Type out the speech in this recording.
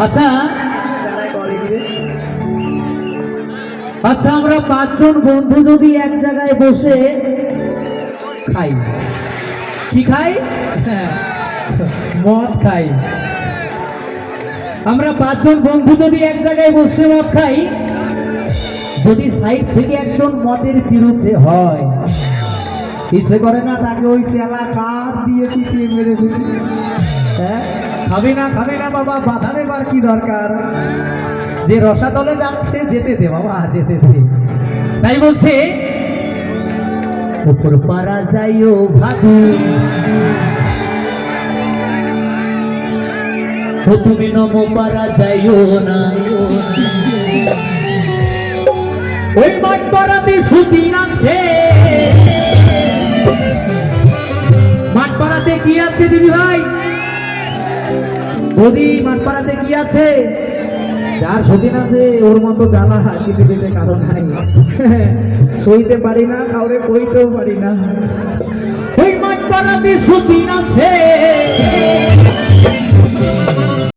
আচ্ছা। আচ্ছা আমরা পাঁচজন বন্ধু যদি এক জায়গায় বসে খাই। কি খাই? মদ খাই। আমরা পাঁচজন বন্ধু যদি এক জায়গায় বসে মদ খাই, যদি সাইড থেকে একজন মদের বিরুদ্ধে হয়। ইচ্ছে করে না তাকে ওই চেলা কাঠ দিয়ে পিটিয়ে মেরে ফেলি হ্যাঁ? খাবি না খাবি না বাবা, বাধা দেবার কি দরকার? যে রসাতলে যাচ্ছে, যেতে দে বাবা, যেতে দে। তাই বলছে, উপর পাড়া যাইও ও তুমি নম পাড়া যাইও না। ওই মাঠ পাড়াতে সুদিন আছে মাঠ পাড়াতে কি আছে, দিদি ভাই? বদি মাঠপাড়াতে কি আছে? যার সতীন আছে, ওর মতো জ্বালা পৃথিবীতে কারণ নাই। সইতে পারি না, কাউরে কইতেও পারি না। ওই মাঠপাড়াতে সতীন আছে।